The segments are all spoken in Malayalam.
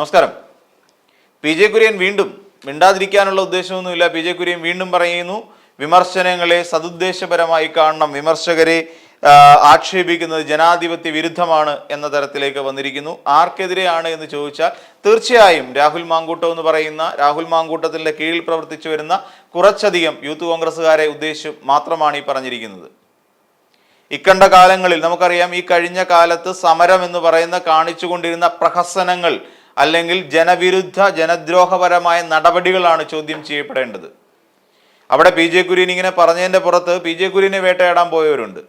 നമസ്കാരം. പി ജെ കുര്യൻ വീണ്ടും മിണ്ടാതിരിക്കാനുള്ള ഉദ്ദേശമൊന്നുമില്ല. പി ജെ കുര്യൻ വീണ്ടും പറയുന്നു വിമർശനങ്ങളെ സതുദ്ദേശപരമായി കാണണം. വിമർശകരെ ആക്ഷേപിക്കുന്നത് ജനാധിപത്യ വിരുദ്ധമാണ് എന്ന തരത്തിലേക്ക് വന്നിരിക്കുന്നു. ആർക്കെതിരെയാണ് എന്ന് ചോദിച്ചാൽ തീർച്ചയായും രാഹുൽ മാങ്കൂട്ടം എന്ന് പറയുന്ന രാഹുൽ മാങ്കൂട്ടത്തിന്റെ കീഴിൽ പ്രവർത്തിച്ചു വരുന്ന കുറച്ചധികം യൂത്ത് കോൺഗ്രസ്സുകാരെ ഉദ്ദേശിച്ച് മാത്രമാണ് ഈ പറഞ്ഞിരിക്കുന്നത്. ഇക്കണ്ട കാലങ്ങളിൽ നമുക്കറിയാം ഈ കഴിഞ്ഞ കാലത്ത് സമരം എന്ന് പറയുന്ന കാണിച്ചുകൊണ്ടിരുന്ന പ്രഹസനങ്ങൾ അല്ലെങ്കിൽ ജനവിരുദ്ധ ജനദ്രോഹപരമായ നടപടികളാണ് ചോദ്യം ചെയ്യപ്പെടേണ്ടത്. അവിടെ പി ജെ കുര്യൻ ഇങ്ങനെ പറഞ്ഞതിന്റെ പുറത്ത് പി ജെ കുര്യനെ വേട്ടയാടാൻ പോയവരുണ്ട്.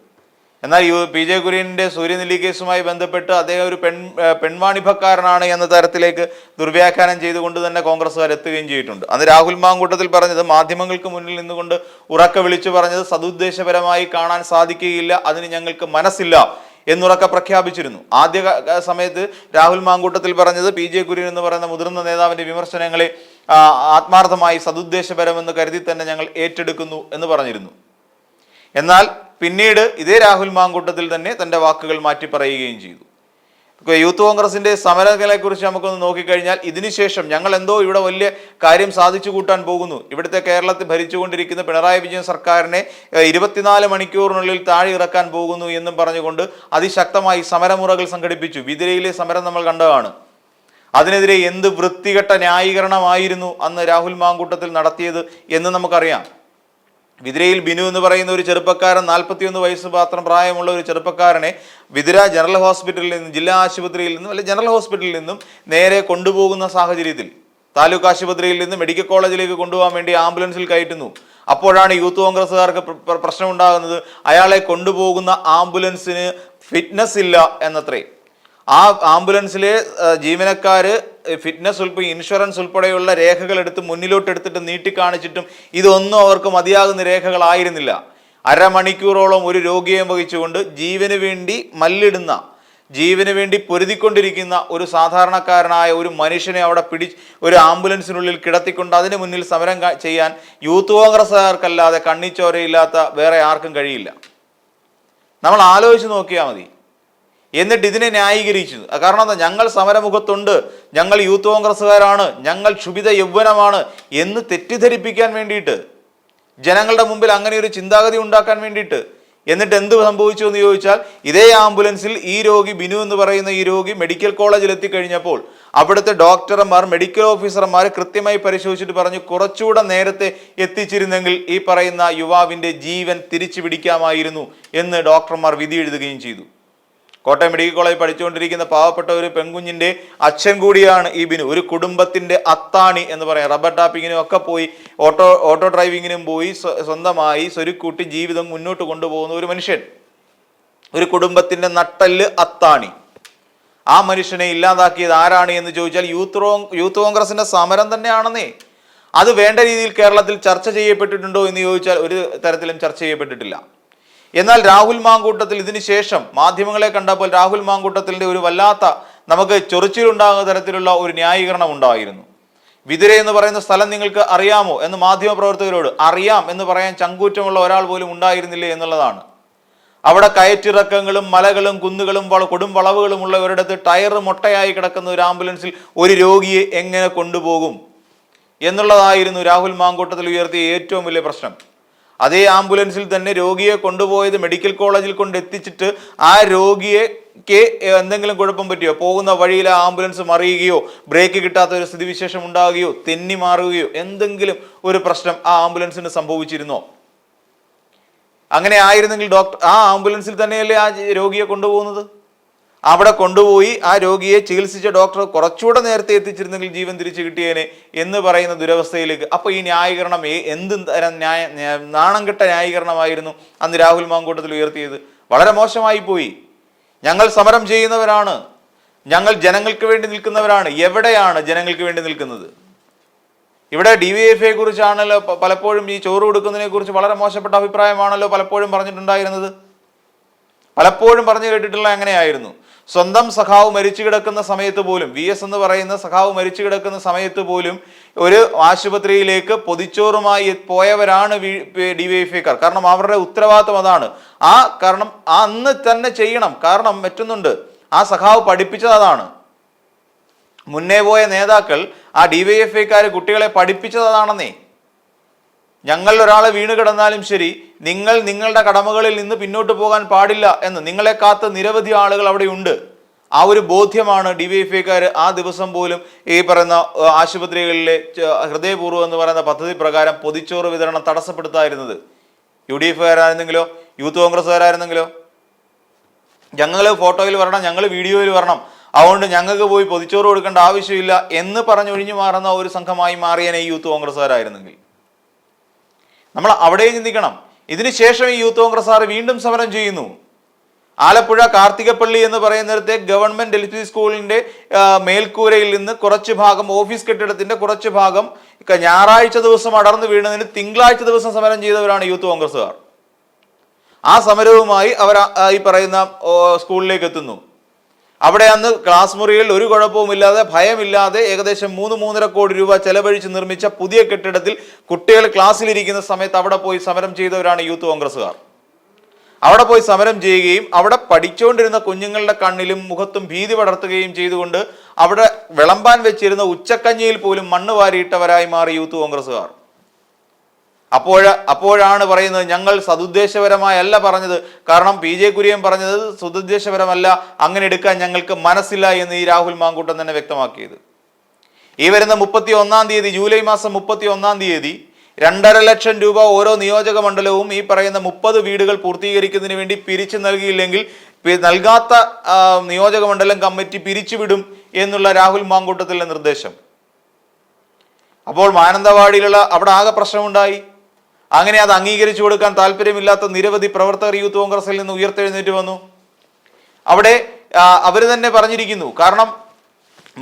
എന്നാൽ യു പി ജെ കുര്യന്റെ സൂര്യനെല്ലി കേസുമായി ബന്ധപ്പെട്ട് അദ്ദേഹം ഒരു പെൺ പെൺവാണിഭക്കാരനാണ് എന്ന തരത്തിലേക്ക് ദുർവ്യാഖ്യാനം ചെയ്തുകൊണ്ട് തന്നെ കോൺഗ്രസ്സുകാർ എത്തുകയും ചെയ്തിട്ടുണ്ട്. അന്ന് രാഹുൽ മാങ്കൂട്ടത്തിൽ പറഞ്ഞത് മാധ്യമങ്ങൾക്ക് മുന്നിൽ നിന്നുകൊണ്ട് ഉറക്ക വിളിച്ചു പറഞ്ഞത് സതുദ്ദേശപരമായി കാണാൻ സാധിക്കുകയില്ല അതിന് ഞങ്ങൾക്ക് മനസ്സില്ല എന്നുറക്കെ പ്രഖ്യാപിച്ചിരുന്നു. ആദ്യ സമയത്ത് രാഹുൽ മാങ്കൂട്ടത്തിൽ പറഞ്ഞത് പി ജെ കുര്യൻ എന്ന് പറയുന്ന മുതിർന്ന നേതാവിന്റെ വിമർശനങ്ങളെ ആത്മാർത്ഥമായി സതുദ്ദേശപരമെന്ന് കരുതി തന്നെ ഞങ്ങൾ ഏറ്റെടുക്കുന്നു എന്ന് പറഞ്ഞിരുന്നു. എന്നാൽ പിന്നീട് ഇതേ രാഹുൽ മാങ്കൂട്ടത്തിൽ തന്നെ തന്റെ വാക്കുകൾ മാറ്റി പറയുകയും ചെയ്തു. യൂത്ത് കോൺഗ്രസിന്റെ സമരങ്ങളെ കുറിച്ച് നമുക്കൊന്ന് നോക്കിക്കഴിഞ്ഞാൽ ഇതിനുശേഷം ഞങ്ങൾ എന്തോ ഇവിടെ വലിയ കാര്യം സാധിച്ചു കൂട്ടാൻ പോകുന്നു. ഇവിടുത്തെ കേരളത്തിൽ ഭരിച്ചുകൊണ്ടിരിക്കുന്ന പിണറായി വിജയൻ സർക്കാരിനെ ഇരുപത്തിനാല് മണിക്കൂറിനുള്ളിൽ താഴെ ഇറക്കാൻ പോകുന്നു എന്നും പറഞ്ഞുകൊണ്ട് അതിശക്തമായി സമരമുറകൾ സംഘടിപ്പിച്ചു. വിതിരയിലെ സമരം നമ്മൾ കണ്ടതാണ്. അതിനെതിരെ എന്ത് വൃത്തികെട്ട ന്യായീകരണമായിരുന്നു അന്ന് രാഹുൽ മാങ്കൂട്ടത്തിൽ നടത്തിയത് എന്ന് നമുക്കറിയാം. വിതിരയിൽ ബിനു എന്ന് പറയുന്ന ഒരു ചെറുപ്പക്കാരൻ നാൽപ്പത്തിയൊന്ന് വയസ്സ് മാത്രം പ്രായമുള്ള ഒരു ചെറുപ്പക്കാരനെ വിതിര ജനറൽ ഹോസ്പിറ്റലിൽ നിന്നും ജില്ലാ ആശുപത്രിയിൽ നിന്നും അല്ലെങ്കിൽ ജനറൽ ഹോസ്പിറ്റലിൽ നിന്നും നേരെ കൊണ്ടുപോകുന്ന സാഹചര്യത്തിൽ താലൂക്ക് ആശുപത്രിയിൽ നിന്ന് മെഡിക്കൽ കോളേജിലേക്ക് കൊണ്ടുപോകാൻ വേണ്ടി ആംബുലൻസിൽ കയറ്റുന്നു. അപ്പോഴാണ് യൂത്ത് കോൺഗ്രസ്സുകാർക്ക് പ്ര- പ്ര- പ്രശ്നമുണ്ടാകുന്നത്. അയാളെ കൊണ്ടുപോകുന്ന ആംബുലൻസിന് ഫിറ്റ്നസ് ഇല്ല എന്നത്രേ. ആ ആംബുലൻസിലെ ജീവനക്കാർ ഫിറ്റ്നസ് ഉൾപ്പെടെ ഇൻഷുറൻസ് ഉൾപ്പെടെയുള്ള രേഖകൾ എടുത്ത് മുന്നിലോട്ട് എടുത്തിട്ട് നീട്ടിക്കാണിച്ചിട്ടും ഇതൊന്നും അവർക്ക് മതിയാകുന്ന രേഖകളായിരുന്നില്ല. അരമണിക്കൂറോളം ഒരു രോഗിയെ വഹിച്ചുകൊണ്ട് ജീവന് വേണ്ടി മല്ലിടുന്ന ജീവന് വേണ്ടി പൊരുതിക്കൊണ്ടിരിക്കുന്ന ഒരു സാധാരണക്കാരനായ ഒരു മനുഷ്യനെ അവിടെ പിടി ഒരു ആംബുലൻസിനുള്ളിൽ കിടത്തിക്കൊണ്ട് അതിന് മുന്നിൽ സമരം ചെയ്യാൻ യൂത്ത് കോൺഗ്രസ്സുകാർക്കല്ലാതെ കണ്ണിച്ചോരയില്ലാത്ത വേറെ ആർക്കും കഴിയില്ല. നമ്മൾ ആലോചിച്ച് നോക്കിയാൽ മതി. എന്നിട്ട് ഇതിനെ ന്യായീകരിച്ചു. കാരണം എന്താ? ഞങ്ങൾ സമരമുഖത്തുണ്ട്. ഞങ്ങൾ യൂത്ത് കോൺഗ്രസ്സുകാരാണ്. ഞങ്ങൾ ക്ഷുഭിത യൗവനമാണ് എന്ന് തെറ്റിദ്ധരിപ്പിക്കാൻ വേണ്ടിയിട്ട് ജനങ്ങളുടെ മുമ്പിൽ അങ്ങനെ ഒരു ചിന്താഗതി ഉണ്ടാക്കാൻ വേണ്ടിയിട്ട്. എന്നിട്ട് എന്ത് സംഭവിച്ചു എന്ന് ചോദിച്ചാൽ ഇതേ ആംബുലൻസിൽ ഈ രോഗി ബിനു എന്ന് പറയുന്ന ഈ രോഗി മെഡിക്കൽ കോളേജിൽ എത്തിക്കഴിഞ്ഞപ്പോൾ അവിടുത്തെ ഡോക്ടർമാർ മെഡിക്കൽ ഓഫീസർമാർ കൃത്യമായി പരിശോധിച്ചിട്ട് പറഞ്ഞു കുറച്ചുകൂടെ നേരത്തെ എത്തിച്ചിരുന്നെങ്കിൽ ഈ പറയുന്ന യുവാവിന്റെ ജീവൻ തിരിച്ചു പിടിക്കാമായിരുന്നു എന്ന് ഡോക്ടർമാർ വിധി എഴുതുകയും ചെയ്തു. കോട്ടയം മെഡിക്കൽ കോളേജ് പഠിച്ചുകൊണ്ടിരിക്കുന്ന പാവപ്പെട്ട ഒരു പെൺകുഞ്ഞിന്റെ അച്ഛൻ കൂടിയാണ് ഈ ബിനു. ഒരു കുടുംബത്തിന്റെ അത്താണി എന്ന് പറയാം. റബ്ബർ ടാപ്പിങ്ങിനും ഒക്കെ പോയി ഓട്ടോ ഓട്ടോ ഡ്രൈവിങ്ങിനും പോയി സ്വന്തമായി സ്വരുക്കൂട്ടി ജീവിതം മുന്നോട്ട് കൊണ്ടുപോകുന്ന ഒരു മനുഷ്യൻ. ഒരു കുടുംബത്തിന്റെ നട്ടൽ അത്താണി. ആ മനുഷ്യനെ ഇല്ലാതാക്കിയത് ആരാണ് എന്ന് ചോദിച്ചാൽ യൂത്ത് യൂത്ത് കോൺഗ്രസിന്റെ സമരം തന്നെയാണെന്നേ. അത് വേണ്ട രീതിയിൽ കേരളത്തിൽ ചർച്ച ചെയ്യപ്പെട്ടിട്ടുണ്ടോ എന്ന് ചോദിച്ചാൽ ഒരു തരത്തിലും ചർച്ച ചെയ്യപ്പെട്ടിട്ടില്ല. എന്നാൽ രാഹുൽ മാങ്കൂട്ടത്തിൽ ഇതിനുശേഷം മാധ്യമങ്ങളെ കണ്ടപ്പോൾ രാഹുൽ മാങ്കൂട്ടത്തിന്റെ ഒരു വല്ലാത്ത നമുക്ക് ചൊറിച്ചിലുണ്ടാകുന്ന തരത്തിലുള്ള ഒരു ന്യായീകരണം ഉണ്ടായിരുന്നു. വിതുര എന്ന് പറയുന്ന സ്ഥലം നിങ്ങൾക്ക് അറിയാമോ എന്ന് മാധ്യമ പ്രവർത്തകരോട് അറിയാം എന്ന് പറയാൻ ചങ്കൂറ്റമുള്ള ഒരാൾ പോലും ഉണ്ടായിരുന്നില്ലേ എന്നുള്ളതാണ്. അവിടെ കയറ്റിറക്കങ്ങളും മലകളും കുന്നുകളും വള കൊടും വളവുകളും ഉള്ള ഒരിടത്ത് ടയർ മൊട്ടയായി കിടക്കുന്ന ഒരു ആംബുലൻസിൽ ഒരു രോഗിയെ എങ്ങനെ കൊണ്ടുപോകും? എന്നുള്ളതായിരുന്നു രാഹുൽ മാങ്കൂട്ടത്തിൽ ഉയർത്തിയ ഏറ്റവും വലിയ പ്രശ്നം. അതേ ആംബുലൻസിൽ തന്നെ രോഗിയെ കൊണ്ടുപോയത് മെഡിക്കൽ കോളേജിൽ കൊണ്ട് എത്തിച്ചിട്ട് ആ രോഗിയെ എന്തെങ്കിലും കുഴപ്പം പറ്റിയോ? പോകുന്ന വഴിയിൽ ആ ആംബുലൻസ് മറിയുകയോ ബ്രേക്ക് കിട്ടാത്ത ഒരു സ്ഥിതിവിശേഷം ഉണ്ടാകുകയോ തെന്നി മാറുകയോ എന്തെങ്കിലും ഒരു പ്രശ്നം ആ ആംബുലൻസിന് സംഭവിച്ചിരുന്നോ? അങ്ങനെ ആയിരുന്നെങ്കിൽ ഡോക്ടർ ആ ആംബുലൻസിൽ തന്നെയല്ലേ ആ രോഗിയെ കൊണ്ടുപോകുന്നത്? അവിടെ കൊണ്ടുപോയി ആ രോഗിയെ ചികിത്സിച്ച ഡോക്ടർ കുറച്ചുകൂടെ നേരത്തെ എത്തിച്ചിരുന്നെങ്കിൽ ജീവൻ തിരിച്ചു കിട്ടിയേനെ എന്ന് പറയുന്ന ദുരവസ്ഥയിലേക്ക്. അപ്പൊ ഈ ന്യായീകരണം എന്ത് തരം ന്യായ നാണം കെട്ട ന്യായീകരണമായിരുന്നു അന്ന് രാഹുൽ മാങ്കൂട്ടത്തിൽ ഉയർത്തിയത്. വളരെ മോശമായി പോയി. ഞങ്ങൾ സമരം ചെയ്യുന്നവരാണ്. ഞങ്ങൾ ജനങ്ങൾക്ക് വേണ്ടി നിൽക്കുന്നവരാണ്. എവിടെയാണ് ജനങ്ങൾക്ക് വേണ്ടി നിൽക്കുന്നത്? ഇവിടെ ഡി വി എഫ് എ കുറിച്ചാണല്ലോ പലപ്പോഴും ഈ ചോറ് കൊടുക്കുന്നതിനെ കുറിച്ച് വളരെ മോശപ്പെട്ട അഭിപ്രായമാണല്ലോ പലപ്പോഴും പറഞ്ഞിട്ടുണ്ടായിരുന്നത്. പലപ്പോഴും പറഞ്ഞു കേട്ടിട്ടുള്ള എങ്ങനെയായിരുന്നു? സ്വന്തം സഖാവ് മരിച്ചു കിടക്കുന്ന സമയത്ത് പോലും വി എസ് എന്ന് പറയുന്ന സഖാവ് മരിച്ചു കിടക്കുന്ന സമയത്ത് പോലും ഒരു ആശുപത്രിയിലേക്ക് പൊതിച്ചോറുമായി പോയവരാണ് ഡിവൈഎഫ്ഐക്കാർ. കാരണം അവരുടെ ഉത്തരവാദിത്വം അതാണ്. ആ കാരണം ആ അന്ന് തന്നെ ചെയ്യണം. കാരണം പറ്റുന്നുണ്ട് ആ സഖാവ് പഠിപ്പിച്ചത് അതാണ്. മുന്നേ പോയ നേതാക്കൾ ആ ഡിവൈഎഫ്ഐക്കാർ കുട്ടികളെ പഠിപ്പിച്ചതാണെന്നേ ഞങ്ങൾ ഒരാളെ വീണ് കിടന്നാലും ശരി നിങ്ങൾ നിങ്ങളുടെ കടമകളിൽ നിന്ന് പിന്നോട്ട് പോകാൻ പാടില്ല എന്ന് നിങ്ങളെ കാത്ത് നിരവധി ആളുകൾ അവിടെ ഉണ്ട്. ആ ഒരു ബോധ്യമാണ് ഡിവൈഎഫ്ഐക്കാർ ആ ദിവസം പോലും ഈ പറയുന്ന ആശുപത്രികളിലെ ഹൃദയപൂർവം എന്ന് പറയുന്ന പദ്ധതി പ്രകാരം പൊതിച്ചോറ് വിതരണം തടസ്സപ്പെടുത്തായിരുന്നത്. യു ഡി എഫുകാരായിരുന്നെങ്കിലോ യൂത്ത് കോൺഗ്രസ്സുകാരായിരുന്നെങ്കിലോ? ഞങ്ങൾ ഫോട്ടോയിൽ വരണം ഞങ്ങൾ വീഡിയോയിൽ വരണം. അതുകൊണ്ട് ഞങ്ങൾക്ക് പോയി പൊതിച്ചോറ് കൊടുക്കേണ്ട ആവശ്യമില്ല എന്ന് പറഞ്ഞൊഴിഞ്ഞു മാറുന്ന ഒരു സംഘമായി മാറിയനെ യൂത്ത് കോൺഗ്രസ്സുകാരായിരുന്നെങ്കിൽ. നമ്മൾ അവിടെയും ചിന്തിക്കണം. ഇതിനുശേഷം ഈ യൂത്ത് കോൺഗ്രസ് ആർ വീണ്ടും സമരം ചെയ്യുന്നു. ആലപ്പുഴ കാർത്തികപ്പള്ളി എന്ന് പറയുന്നിടത്തെ ഗവൺമെന്റ് എൽ പി സ്കൂളിന്റെ മേൽക്കൂരയിൽ നിന്ന് കുറച്ച് ഭാഗം ഓഫീസ് കെട്ടിടത്തിന്റെ കുറച്ച് ഭാഗം ഞായറാഴ്ച ദിവസം അടർന്നു വീണതിന് തിങ്കളാഴ്ച ദിവസം സമരം ചെയ്തവരാണ് യൂത്ത് കോൺഗ്രസ്സുകാർ. ആ സമരവുമായി അവർ ഈ പറയുന്ന സ്കൂളിലേക്ക് എത്തുന്നു. അവിടെ അന്ന് ക്ലാസ് മുറിയിൽ ഒരു കുഴപ്പവുമില്ലാതെ ഭയമില്ലാതെ ഏകദേശം മൂന്ന് മൂന്നര കോടി രൂപ ചെലവഴിച്ച് നിർമ്മിച്ച പുതിയ കെട്ടിടത്തിൽ കുട്ടികൾ ക്ലാസ്സിലിരിക്കുന്ന സമയത്ത് അവിടെ പോയി സമരം ചെയ്തവരാണ് യൂത്ത് കോൺഗ്രസ്സുകാർ. അവിടെ പോയി സമരം ചെയ്യുകയും അവിടെ പഠിച്ചുകൊണ്ടിരുന്ന കുഞ്ഞുങ്ങളുടെ കണ്ണിലും മുഖത്തും ഭീതി പടർത്തുകയും ചെയ്തുകൊണ്ട് അവിടെ വിളമ്പാൻ വെച്ചിരുന്ന ഉച്ചക്കഞ്ഞിയിൽ പോലും മണ്ണ് വാരിയിട്ടവരായി മാറി യൂത്ത് കോൺഗ്രസ്സുകാർ. അപ്പോഴ അപ്പോഴാണ് പറയുന്നത് ഞങ്ങൾ സതുദ്ദേശപരമായല്ല പറഞ്ഞത്. കാരണം പി ജെ കുര്യൻ പറഞ്ഞത് സതുദ്ദേശപരമല്ല അങ്ങനെ എടുക്കാൻ ഞങ്ങൾക്ക് മനസ്സില്ല എന്ന് ഈ രാഹുൽ മാങ്കൂട്ടം തന്നെ വ്യക്തമാക്കിയത്. ഈ വരുന്ന മുപ്പത്തി ഒന്നാം തീയതി ജൂലൈ മാസം മുപ്പത്തി ഒന്നാം തീയതി രണ്ടര ലക്ഷം രൂപ ഓരോ നിയോജക മണ്ഡലവും ഈ പറയുന്ന മുപ്പത് വീടുകൾ പൂർത്തീകരിക്കുന്നതിന് വേണ്ടി പിരിച്ചു നൽകിയില്ലെങ്കിൽ നൽകാത്ത നിയോജക മണ്ഡലം കമ്മിറ്റി പിരിച്ചുവിടും എന്നുള്ള രാഹുൽ മാങ്കൂട്ടത്തിലെ നിർദ്ദേശം. അപ്പോൾ മാനന്തവാടിയിലുള്ള അവിടെ ആകെ പ്രശ്നമുണ്ടായി. അങ്ങനെ അത് അംഗീകരിച്ചു കൊടുക്കാൻ താല്പര്യമില്ലാത്ത നിരവധി പ്രവർത്തകർ യൂത്ത് കോൺഗ്രസിൽ നിന്ന് ഉയർത്തെഴുന്നേറ്റ് വന്നു. അവിടെ അവർ തന്നെ പറഞ്ഞിരിക്കുന്നു കാരണം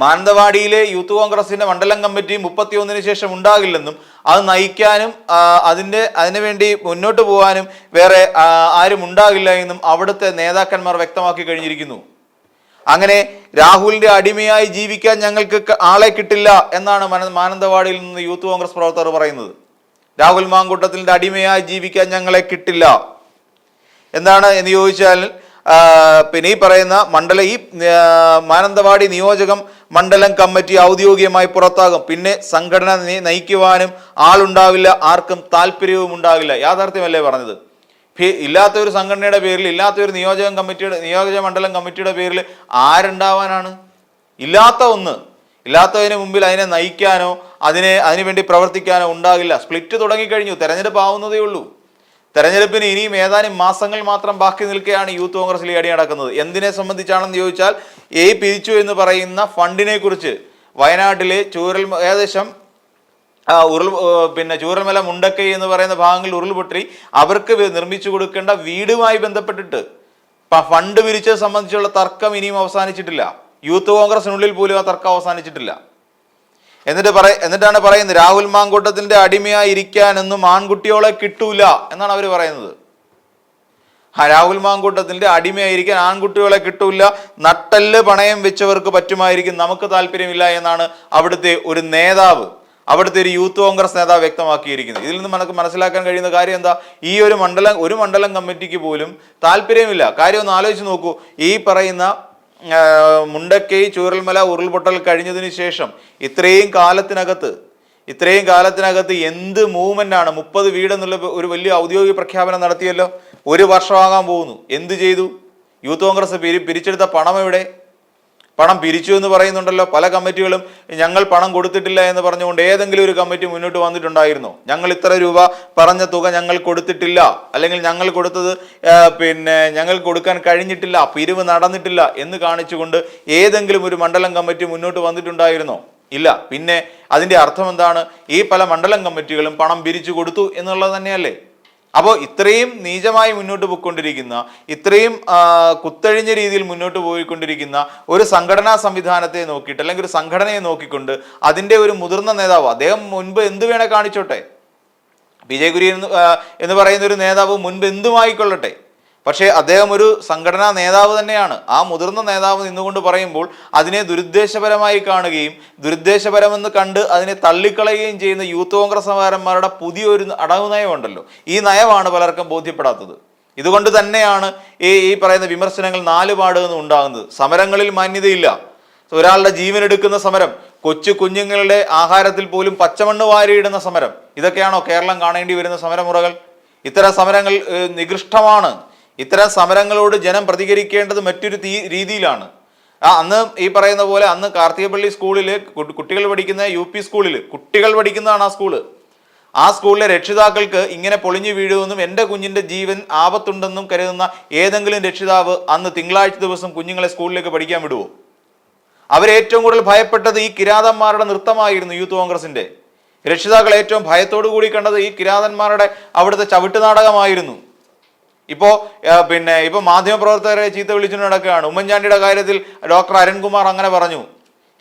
മാനന്തവാടിയിലെ യൂത്ത് കോൺഗ്രസിന്റെ മണ്ഡലം കമ്മിറ്റി മുപ്പത്തിയൊന്നിന് ശേഷം ഉണ്ടാകില്ലെന്നും അത് നയിക്കാനും അതിന്റെ അതിനുവേണ്ടി മുന്നോട്ട് പോകാനും വേറെ ആരും ഉണ്ടാകില്ല എന്നും അവിടുത്തെ നേതാക്കന്മാർ വ്യക്തമാക്കി കഴിഞ്ഞിരിക്കുന്നു. അങ്ങനെ രാഹുലിന്റെ അടിമയായി ജീവിക്കാൻ ഞങ്ങൾക്ക് ആളെ കിട്ടില്ല എന്നാണ് മാനന്തവാടിയിൽ നിന്ന് യൂത്ത് കോൺഗ്രസ് പ്രവർത്തകർ പറയുന്നത്. രാഹുൽ മാങ്കൂട്ടത്തിന്റെ അടിമയായി ജീവിക്കാൻ ഞങ്ങളെ കിട്ടില്ല. എന്താണ് എന്ന് ചോദിച്ചാൽ പിന്നെ ഈ പറയുന്ന മണ്ഡല ഈ മാനന്തവാടി നിയോജകം മണ്ഡലം കമ്മിറ്റി ഔദ്യോഗികമായി പുറത്താകും. പിന്നെ സംഘടന നയിക്കുവാനും ആളുണ്ടാവില്ല ആർക്കും താല്പര്യവും ഉണ്ടാവില്ല. യാഥാർത്ഥ്യമല്ലേ പറഞ്ഞത്? ഇല്ലാത്ത ഒരു സംഘടനയുടെ പേരിൽ ഇല്ലാത്ത ഒരു നിയോജക കമ്മിറ്റിയുടെ നിയോജക മണ്ഡലം കമ്മിറ്റിയുടെ പേരിൽ ആരുണ്ടാവാനാണ്? ഇല്ലാത്ത ഒന്ന്. ഇല്ലാത്തതിന് മുമ്പിൽ അതിനെ നയിക്കാനോ അതിനെ അതിനുവേണ്ടി പ്രവർത്തിക്കാനോ ഉണ്ടാകില്ല. സ്പ്ലിറ്റ് തുടങ്ങിക്കഴിഞ്ഞു. തെരഞ്ഞെടുപ്പ് ആവുന്നതേ ഉള്ളൂ. തെരഞ്ഞെടുപ്പിന് ഇനിയും ഏതാനും മാസങ്ങൾ മാത്രം ബാക്കി നിൽക്കുകയാണ് യൂത്ത് കോൺഗ്രസ് ലീഗ് അടി നടക്കുന്നത് എന്തിനെ സംബന്ധിച്ചാണെന്ന് ചോദിച്ചാൽ എ പിരിച്ചു എന്ന് പറയുന്ന ഫണ്ടിനെ കുറിച്ച് വയനാട്ടിലെ ചൂരൽ ഏകദേശം ഉരുൾ പിന്നെ ചൂരൽമല മുണ്ടക്കൈ എന്ന് പറയുന്ന ഭാഗങ്ങളിൽ ഉരുൾപൊട്ടി അവർക്ക് നിർമ്മിച്ചു കൊടുക്കേണ്ട വീടുമായി ബന്ധപ്പെട്ടിട്ട് ഫണ്ട് പിരിച്ചത് സംബന്ധിച്ചുള്ള തർക്കം ഇനിയും അവസാനിച്ചിട്ടില്ല. യൂത്ത് കോൺഗ്രസിനുള്ളിൽ പോലും ആ തർക്കം അവസാനിച്ചിട്ടില്ല. എന്നിട്ട് പറ എന്നിട്ടാണ് പറയുന്നത് രാഹുൽ മാങ്കൂട്ടത്തിന്റെ അടിമയായി ഇരിക്കാൻ എന്നും ആൺകുട്ടിയോളെ കിട്ടൂല എന്നാണ് അവർ പറയുന്നത്. ആ രാഹുൽ മാങ്കൂട്ടത്തിന്റെ അടിമയായിരിക്കാൻ ആൺകുട്ടികളെ കിട്ടൂല നട്ടൽ പണയം വെച്ചവർക്ക് പറ്റുമായിരിക്കും നമുക്ക് താല്പര്യമില്ല എന്നാണ് അവിടുത്തെ ഒരു നേതാവ് അവിടുത്തെ ഒരു യൂത്ത് കോൺഗ്രസ് നേതാവ് വ്യക്തമാക്കിയിരിക്കുന്നത്. ഇതിൽ നിന്ന് നമുക്ക് മനസ്സിലാക്കാൻ കഴിയുന്ന കാര്യം എന്താ? ഈ ഒരു മണ്ഡലം ഒരു മണ്ഡലം കമ്മിറ്റിക്ക് പോലും താല്പര്യമില്ല. കാര്യം ഒന്ന് ആലോചിച്ച് നോക്കൂ ഈ പറയുന്ന മുണ്ടക്കൈ ചൂരൽമല ഉരുൾപൊട്ടൽ കഴിഞ്ഞതിന് ശേഷം ഇത്രയും കാലത്തിനകത്ത് ഇത്രയും കാലത്തിനകത്ത് എന്ത് മൂവ്മെന്റ് ആണ്? മുപ്പത് വീട് എന്നുള്ള ഒരു വലിയ ഔദ്യോഗിക പ്രഖ്യാപനം നടത്തിയല്ലോ. ഒരു വർഷമാകാൻ പോകുന്നു. എന്ത് ചെയ്തു? യൂത്ത് കോൺഗ്രസ് പിരി പിരിച്ചെടുത്ത പണം എവിടെ? പണം പിരിച്ചു എന്ന് പറയുന്നുണ്ടല്ലോ. പല കമ്മിറ്റികളും ഞങ്ങൾ പണം കൊടുത്തിട്ടില്ല എന്ന് പറഞ്ഞുകൊണ്ട് ഏതെങ്കിലും ഒരു കമ്മിറ്റി മുന്നോട്ട് വന്നിട്ടുണ്ടായിരുന്നോ? ഞങ്ങൾ ഇത്ര രൂപ പറഞ്ഞ തുക ഞങ്ങൾ കൊടുത്തിട്ടില്ല. അല്ലെങ്കിൽ ഞങ്ങൾ കൊടുത്തത് പിന്നെ ഞങ്ങൾ കൊടുക്കാൻ കഴിഞ്ഞിട്ടില്ല പിരിവ് നടന്നിട്ടില്ല എന്ന് കാണിച്ചുകൊണ്ട് ഏതെങ്കിലും ഒരു മണ്ഡലം കമ്മിറ്റി മുന്നോട്ട് വന്നിട്ടുണ്ടായിരുന്നോ? ഇല്ല. പിന്നെ അതിന്റെ അർത്ഥം എന്താണ്? ഈ പല മണ്ഡലം കമ്മിറ്റികളും പണം പിരിച്ചു കൊടുത്തു എന്നുള്ളത് തന്നെയല്ലേ? അപ്പോൾ ഇത്രയും നീചമായി മുന്നോട്ട് പോയിക്കൊണ്ടിരിക്കുന്ന ഇത്രയും കുത്തഴിഞ്ഞ രീതിയിൽ മുന്നോട്ട് പോയിക്കൊണ്ടിരിക്കുന്ന ഒരു സംഘടനാ സംവിധാനത്തെ നോക്കിയിട്ട് അല്ലെങ്കിൽ ഒരു സംഘടനയെ നോക്കിക്കൊണ്ട് അതിന്റെ ഒരു മുതിർന്ന നേതാവ് അദ്ദേഹം മുൻപ് എന്ത് വേണേ കാണിച്ചോട്ടെ. വിജയ് കുര്യൻ എന്ന്, എന്ന് പറയുന്ന ഒരു നേതാവ് മുൻപ് എന്തുമായിക്കൊള്ളട്ടെ. പക്ഷേ അദ്ദേഹം ഒരു സംഘടനാ നേതാവ് തന്നെയാണ്. ആ മുതിർന്ന നേതാവ് നിന്നുകൊണ്ട് പറയുമ്പോൾ അതിനെ ദുരുദ്ദേശപരമായി കാണുകയും ദുരുദ്ദേശപരമെന്ന് കണ്ട് അതിനെ തള്ളിക്കളയുകയും ചെയ്യുന്ന യൂത്ത് കോൺഗ്രസ് കോൺഗ്രസ്സുകാരന്മാരുടെ പുതിയൊരു അടവ് നയമുണ്ടല്ലോ. ഈ നയമാണ് പലർക്കും ബോധ്യപ്പെടാത്തത്. ഇതുകൊണ്ട് തന്നെയാണ് ഈ ഈ പറയുന്ന വിമർശനങ്ങൾ നാല് പാടുകൾ ഉണ്ടാകുന്നത്. സമരങ്ങളിൽ മാന്യതയില്ല. ഒരാളുടെ ജീവൻ എടുക്കുന്ന സമരം കൊച്ചു കുഞ്ഞുങ്ങളുടെ ആഹാരത്തിൽ പോലും പച്ചമണ്ണ് വാരിയിടുന്ന സമരം ഇതൊക്കെയാണോ കേരളം കാണേണ്ടി വരുന്ന സമരമുറകൾ? ഇത്തരം സമരങ്ങൾ നികൃഷ്ടമാണ്. ഇത്തരം സമരങ്ങളോട് ജനം പ്രതികരിക്കേണ്ടത് മറ്റൊരു രീതിയിലാണ്. ആ അന്ന് ഈ പറയുന്ന പോലെ അന്ന് കാർത്തികപ്പള്ളി സ്കൂളിൽ കുട്ടികൾ പഠിക്കുന്ന യു പി സ്കൂളിൽ കുട്ടികൾ പഠിക്കുന്നതാണ് ആ സ്കൂൾ. ആ സ്കൂളിലെ രക്ഷിതാക്കൾക്ക് ഇങ്ങനെ പൊളിഞ്ഞു വീഴുമെന്നും എന്റെ കുഞ്ഞിന്റെ ജീവൻ ആപത്തുണ്ടെന്നും കരുതുന്ന ഏതെങ്കിലും രക്ഷിതാവ് അന്ന് തിങ്കളാഴ്ച ദിവസം കുഞ്ഞുങ്ങളെ സ്കൂളിലേക്ക് പഠിക്കാൻ വിടുവോ? അവരേറ്റവും കൂടുതൽ ഭയപ്പെട്ടത് ഈ കിരാതന്മാരുടെ നൃത്തമായിരുന്നു യൂത്ത് കോൺഗ്രസിന്റെ രക്ഷിതാക്കൾ ഏറ്റവും ഭയത്തോടു കൂടി കണ്ടത് ഈ കിരാതന്മാരുടെ അവിടുത്തെ ചവിട്ട് നാടകമായിരുന്നു. ഇപ്പോ പിന്നെ ഇപ്പൊ മാധ്യമപ്രവർത്തകരെ ചീത്ത വിളിച്ചുകൊണ്ട് നടക്കുകയാണ് ഉമ്മൻചാണ്ടിയുടെ കാര്യത്തിൽ ഡോക്ടർ അരുൺകുമാർ അങ്ങനെ പറഞ്ഞു.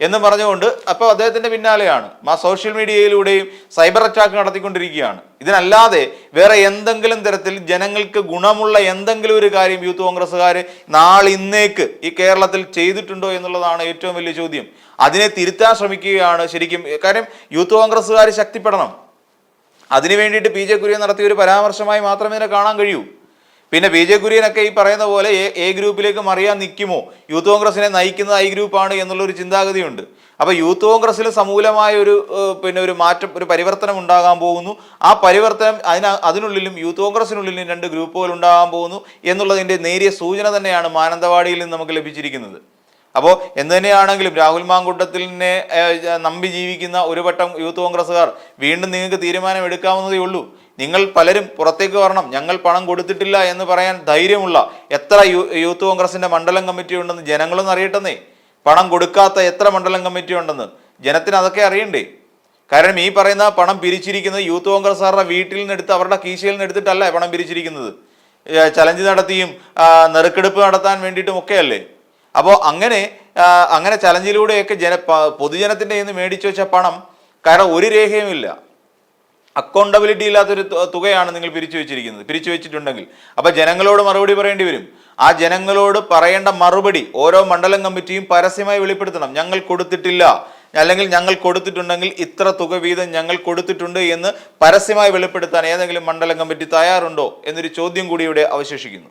എന്ന് പറഞ്ഞുകൊണ്ട് അപ്പോൾ അദ്ദേഹത്തിന്റെ പിന്നാലെയാണ്. ആ സോഷ്യൽ മീഡിയയിലൂടെയും സൈബർ അറ്റാക്ക് നടത്തിക്കൊണ്ടിരിക്കുകയാണ്. ഇതിനല്ലാതെ വേറെ എന്തെങ്കിലും തരത്തിൽ ജനങ്ങൾക്ക് ഗുണമുള്ള എന്തെങ്കിലും ഒരു കാര്യം യൂത്ത് കോൺഗ്രസ്സുകാർ നാളിന്നേക്ക് ഈ കേരളത്തിൽ ചെയ്തിട്ടുണ്ടോ എന്നുള്ളതാണ് ഏറ്റവും വലിയ ചോദ്യം. അതിനെ തിരുത്താൻ ശ്രമിക്കുകയാണ് ശരിക്കും. കാര്യം യൂത്ത് കോൺഗ്രസ്സുകാർ ശക്തിപ്പെടണം. അതിനു വേണ്ടിയിട്ട് പി ജെ കുര്യൻ നടത്തിയ ഒരു പരാമർശമായി മാത്രമേ ഇതിനെ കാണാൻ കഴിയൂ. പിന്നെ ബി ജെ കുര്യനൊക്കെ ഈ പറയുന്ന പോലെ എ ഗ്രൂപ്പിലേക്ക് മറിയാൻ നിൽക്കുമോ? യൂത്ത് കോൺഗ്രസിനെ നയിക്കുന്നത് ഐ ഗ്രൂപ്പാണ് എന്നുള്ളൊരു ചിന്താഗതിയുണ്ട്. അപ്പോൾ യൂത്ത് കോൺഗ്രസിൽ സമൂലമായ ഒരു പിന്നെ ഒരു മാറ്റം ഒരു പരിവർത്തനം ഉണ്ടാകാൻ പോകുന്നു. ആ പരിവർത്തനം അതിന അതിനുള്ളിലും യൂത്ത് കോൺഗ്രസിനുള്ളിലും രണ്ട് ഗ്രൂപ്പുകൾ ഉണ്ടാകാൻ പോകുന്നു എന്നുള്ളതിന്റെ നേരിയ സൂചന തന്നെയാണ് മാനന്തവാടിയിൽ നിന്ന് നമുക്ക് ലഭിച്ചിരിക്കുന്നത്. അപ്പോൾ എന്ത് തന്നെയാണെങ്കിലും രാഹുൽ മാങ്കൂട്ടത്തിനെ നമ്പി ജീവിക്കുന്ന ഒരു വട്ടം യൂത്ത് കോൺഗ്രസ്സുകാർ വീണ്ടും നിങ്ങൾക്ക് തീരുമാനം എടുക്കാവുന്നതേ ഉള്ളൂ. നിങ്ങൾ പലരും പുറത്തേക്ക് വരണം ഞങ്ങൾ പണം കൊടുത്തിട്ടില്ല എന്ന് പറയാൻ ധൈര്യമുള്ള എത്ര യൂത്ത് കോൺഗ്രസിന്റെ മണ്ഡലം കമ്മിറ്റി ഉണ്ടെന്ന് ജനങ്ങളൊന്നും അറിയട്ടെന്നേ. പണം കൊടുക്കാത്ത എത്ര മണ്ഡലം കമ്മിറ്റി ഉണ്ടെന്ന് ജനത്തിന് അതൊക്കെ അറിയണ്ടേ? കാരണം ഈ പറയുന്ന പണം പിരിച്ചിരിക്കുന്നത് യൂത്ത് കോൺഗ്രസ്സുകാരുടെ വീട്ടിൽ നിന്ന് എടുത്ത് അവരുടെ കീശയിൽ നിന്ന് എടുത്തിട്ടല്ല പണം പിരിച്ചിരിക്കുന്നത്? ചലഞ്ച് നടത്തിയും നെറുക്കെടുപ്പ് നടത്താൻ വേണ്ടിയിട്ടും ഒക്കെയല്ലേ അപ്പോൾ അങ്ങനെ അങ്ങനെ ചലഞ്ചിലൂടെയൊക്കെ ജന പൊതുജനത്തിന്റെ നിന്ന് മേടിച്ചു വെച്ച പണം കാരണം ഒരു രേഖയുമില്ല. അക്കൗണ്ടബിലിറ്റി ഇല്ലാത്തൊരു തുകയാണ് നിങ്ങൾ പിരിച്ചു വെച്ചിരിക്കുന്നത്. പിരിച്ചു വെച്ചിട്ടുണ്ടെങ്കിൽ. അപ്പൊ ജനങ്ങളോട് മറുപടി പറയേണ്ടി വരും. ആ ജനങ്ങളോട് പറയേണ്ട മറുപടി ഓരോ മണ്ഡലം കമ്മിറ്റിയും പരസ്യമായി വെളിപ്പെടുത്തണം. ഞങ്ങൾ കൊടുത്തിട്ടില്ല. അല്ലെങ്കിൽ ഞങ്ങൾ കൊടുത്തിട്ടുണ്ടെങ്കിൽ ഇത്ര തുക വീതം ഞങ്ങൾ കൊടുത്തിട്ടുണ്ട് എന്ന് പരസ്യമായി വെളിപ്പെടുത്താൻ ഏതെങ്കിലും മണ്ഡലം കമ്മിറ്റി തയ്യാറുണ്ടോ എന്നൊരു ചോദ്യം കൂടി ഇവിടെ അവശേഷിക്കുന്നു.